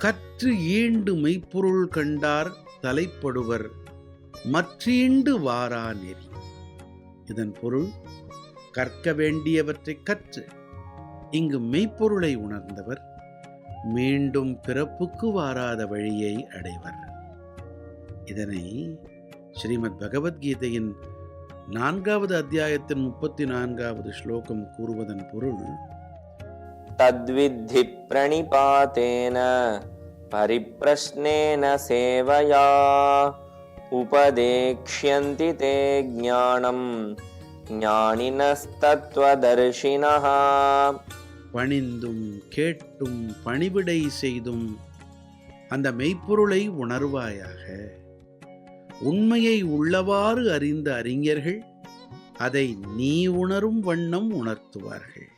கற்று ஈண்டு மெய்ப்பொருள் கண்டார் தலைப்படுவர் மற்றீண்டு வாரா நெறி. இதன் பொருள் கற்க வேண்டியவற்றை கற்று இங்கு மெய்ப்பொருளை உணர்ந்தவர் மீண்டும் பிறப்புக்கு வாராத வழியை அடைவர். இதனை ஸ்ரீமத் பகவத்கீதையின் நான்காவது அத்தியாயத்தின் முப்பத்தி நான்காவது ஸ்லோகம் கூறுவதன் பொருள் तद्विद्धि प्रणिपातेन परिप्रश्नेन सेवया उपदेक्ष्यन्ति ते ज्ञानं ज्ञानिनस्तत्त्वदर्शिनः பணிந்தும் கேட்டும் பணிவிடை செய்தும் அந்த மெய்ப்பொருளை உணர்வாயாக உண்மையை உள்ளவாறு அறிந்த அறிஞர்கள் அதை நீ உணரும் வண்ணம் உணர்த்துவார்கள்